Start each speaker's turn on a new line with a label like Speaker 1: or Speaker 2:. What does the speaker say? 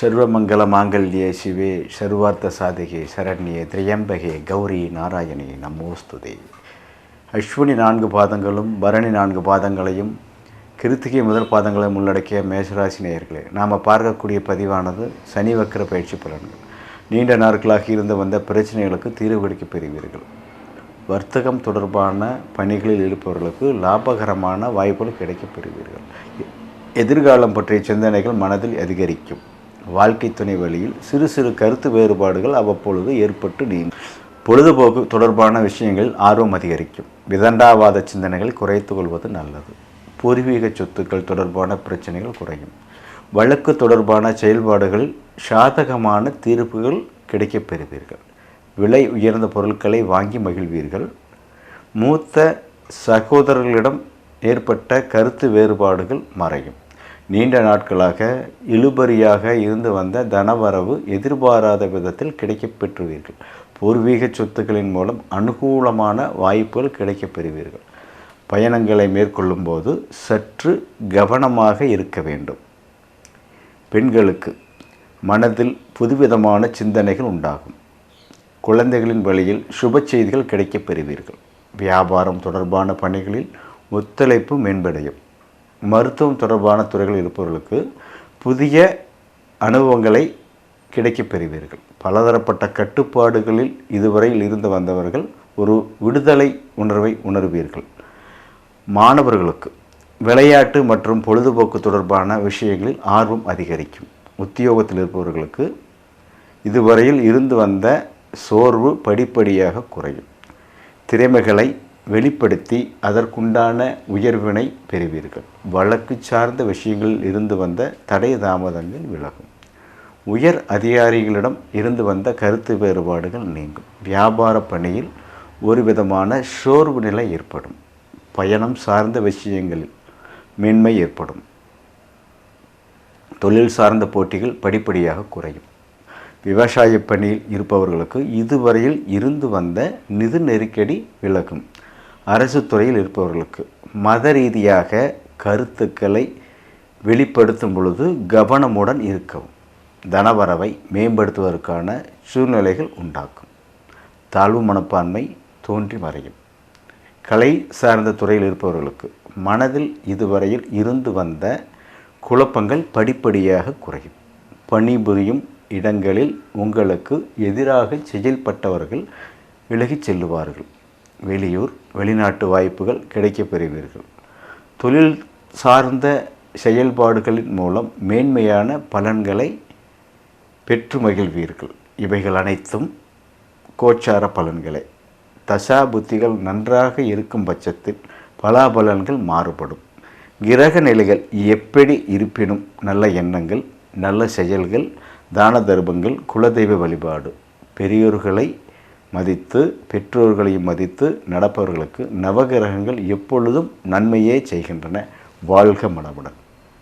Speaker 1: சர்வமங்கல மாங்கல்ய சிவே சர்வார்த்த சாதிகே சரண்யே திரியம்பகே கௌரி நாராயணி நமோஸ்துதே அஸ்வினி நான்கு பாதங்களும் பரணி நான்கு பாதங்களையும் கிருத்திகை முதல் பாதங்களையும் உள்ளடக்கிய மேஷராசி நேயர்களே நாம் பார்க்கக்கூடிய பதிவானது சனி வக்கர பயிற்சி பலன்கள். நீண்ட நாட்களாக இருந்து வந்த பிரச்சனைகளுக்கு தீர்வு கிடைக்க பெறுவீர்கள். வர்த்தகம் தொடர்பான பணிகளில் இருப்பவர்களுக்கு லாபகரமான வாய்ப்புகள் கிடைக்கப் பெறுவீர்கள். எதிர்காலம் பற்றிய சிந்தனைகள் மனதில் அதிகரிக்கும். வாழ்க்கை துணை வழியில் சிறு சிறு கருத்து வேறுபாடுகள் அவ்வப்பொழுது ஏற்பட்டு நீங்கும். பொழுதுபோக்கு தொடர்பான விஷயங்கள் ஆர்வம் அதிகரிக்கும். விதண்டாவாத சிந்தனைகள் குறைத்து கொள்வது நல்லது. பூர்வீக சொத்துக்கள் தொடர்பான பிரச்சனைகள் குறையும். வழக்கு தொடர்பான செயல்பாடுகள் சாதகமான தீர்ப்புகள் கிடைக்கப் பெறுவீர்கள். விலை உயர்ந்த பொருட்களை வாங்கி மகிழ்வீர்கள். மூத்த சகோதரர்களிடம் ஏற்பட்ட கருத்து வேறுபாடுகள் மறையும். நீண்ட நாட்களாக இழுபறியாக இருந்து வந்த தனவரவு எதிர்பாராத விதத்தில் கிடைக்கப் பெற்றுவீர்கள். பூர்வீக சொத்துக்களின் மூலம் அனுகூலமான வாய்ப்புகள் கிடைக்கப் பெறுவீர்கள். பயணங்களை மேற்கொள்ளும்போது சற்று கவனமாக இருக்க வேண்டும். பெண்களுக்கு மனதில் புதுவிதமான சிந்தனைகள் உண்டாகும். குழந்தைகளின் வழியில் சுப செய்திகள் கிடைக்கப் பெறுவீர்கள். வியாபாரம் தொடர்பான பணிகளில் ஒத்துழைப்பு மேம்படையும். மருத்துவம் தொடர்பான துறைகள் இருப்பவர்களுக்கு புதிய அனுபவங்களை கிடைக்கப் பெறுவீர்கள். பலதரப்பட்ட கட்டுப்பாடுகளில் இதுவரையில் இருந்து வந்தவர்கள் ஒரு விடுதலை உணர்வை உணர்வீர்கள். மாணவர்களுக்கு விளையாட்டு மற்றும் பொழுதுபோக்கு தொடர்பான விஷயங்களில் ஆர்வம் அதிகரிக்கும். உத்தியோகத்தில் இருப்பவர்களுக்கு இதுவரையில் இருந்து வந்த சோர்வு படிப்படியாக குறையும். திறமைகளை வெளிப்படுத்தி அதற்குண்டான உயர்வினை பெறுவீர்கள். வழக்கு சார்ந்த விஷயங்களில் இருந்து வந்த தடை தாமதங்கள் விலகும். உயர் அதிகாரிகளிடம் இருந்து வந்த கருத்து வேறுபாடுகள் நீங்கும். வியாபார பணியில் ஒரு விதமான சோர்வு நிலை ஏற்படும். பயணம் சார்ந்த விஷயங்களில் மேன்மை ஏற்படும். தொழில் சார்ந்த போட்டிகள் படிப்படியாக குறையும். விவசாய பணியில் இருப்பவர்களுக்கு இதுவரையில் இருந்து வந்த நிதி நெருக்கடி விலகும். அரசு துறையில் இருப்பவர்களுக்கு மத ரீதியாக கருத்துக்களை வெளிப்படுத்தும் பொழுது கவனமுடன் இருக்கவும் தனவரவை மேம்படுத்துவதற்கான சூழ்நிலைகள் உண்டாக்கும். தாழ்வு மனப்பான்மை தோன்றி மறையும். கலை சார்ந்த துறையில் இருப்பவர்களுக்கு மனதில் இதுவரையில் இருந்து வந்த குழப்பங்கள் படிப்படியாக குறையும். பணிபுரியும் இடங்களில் உங்களுக்கு எதிராக செயல்பட்டவர்கள் விலகிச் செல்லுவார்கள். வெளியூர் வெளிநாட்டு வாய்ப்புகள் கிடைக்கப் பெறுவீர்கள் தொழில் சார்ந்த செயல்பாடுகளின் மூலம் மேன்மையான பலன்களை பெற்று மகிழ்வீர்கள். இவைகள் அனைத்தும் கோச்சார பலன்களே. தசா புத்திகள் நன்றாக இருக்கும் பட்சத்தில் பலாபலன்கள் மாறுபடும். கிரக நிலைகள் எப்படி இருப்பினும் நல்ல எண்ணங்கள் நல்ல செயல்கள் தான தர்மங்கள் குலதெய்வ வழிபாடு பெரியோர்களை மதித்து பெற்றோர்களையும் மதித்து நடப்பவர்களுக்கு நவகிரகங்கள் எப்பொழுதும் நன்மையே செய்கின்றன. வாழ்க மனமுடன்.